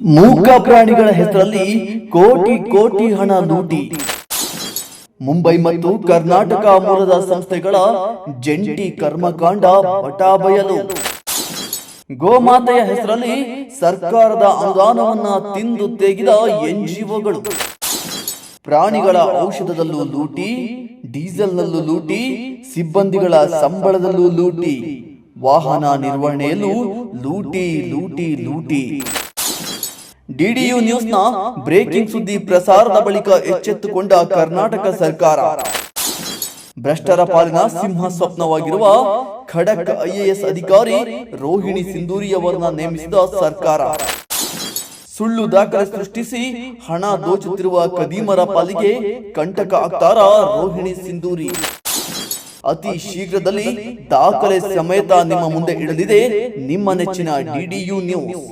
ಮೂಕ ಪ್ರಾಣಿಗಳ ಹೆಸರಲ್ಲಿ ಕೋಟಿ ಕೋಟಿ ಹಣ ಲೂಟಿ. ಮುಂಬೈ ಮತ್ತು ಕರ್ನಾಟಕ ಮೂಲದ ಸಂಸ್ಥೆಗಳ ಜಂಟಿ ಕರ್ಮಕಾಂಡ ಪಟಾಬಯಲು ಗೋಮಾತೆಯ ಹೆಸರಲ್ಲಿ ಸರ್ಕಾರದ ಅನುದಾನವನ್ನ ತಿಂದು ತೆಗೆದ ಎನ್ಜಿಒಗಳು. ಪ್ರಾಣಿಗಳ ಔಷಧದಲ್ಲೂ ಲೂಟಿ, ಡೀಸೆಲ್ನಲ್ಲೂ ಲೂಟಿ, ಸಿಬ್ಬಂದಿಗಳ ಸಂಬಳದಲ್ಲೂ ಲೂಟಿ. ವಾಹನ ನಿರ್ವಹಣೆಯಲ್ಲೂ ಲೂಟಿ ಲೂಟಿ ಲೂಟಿ. ಡಿಡಿಯು ನ್ಯೂಸ್ನ ಬ್ರೇಕಿಂಗ್ ಸುದ್ದಿ ಪ್ರಸಾರದ ಬಳಿಕ ಎಚ್ಚೆತ್ತುಕೊಂಡ ಕರ್ನಾಟಕ ಸರ್ಕಾರ. ಭ್ರಷ್ಟರ ಪಾಲಿನ ಸಿಂಹ ಸ್ವಪ್ನವಾಗಿರುವ ಖಡಕ್ ಐಎಎಸ್ ಅಧಿಕಾರಿ ರೋಹಿಣಿ ಸಿಂಧೂರಿ ಅವರನ್ನ ನೇಮಿಸಿದ ಸರ್ಕಾರ. ಸುಳ್ಳು ದಾಖಲೆ ಸೃಷ್ಟಿಸಿ ಹಣ ದೋಚುತ್ತಿರುವ ಕದೀಮರ ಪಾಲಿಗೆ ಕಂಟಕ ಆಗ್ತಾರ ರೋಹಿಣಿ ಸಿಂಧೂರಿ. ಅತಿ ಶೀಘ್ರದಲ್ಲಿ ದಾಖಲೆ ಸಮೇತ ನಿಮ್ಮ ಮುಂದೆ ಇಡಲಿದೆ ನಿಮ್ಮ ನೆಚ್ಚಿನ ಡಿಡಿಯು ನ್ಯೂಸ್.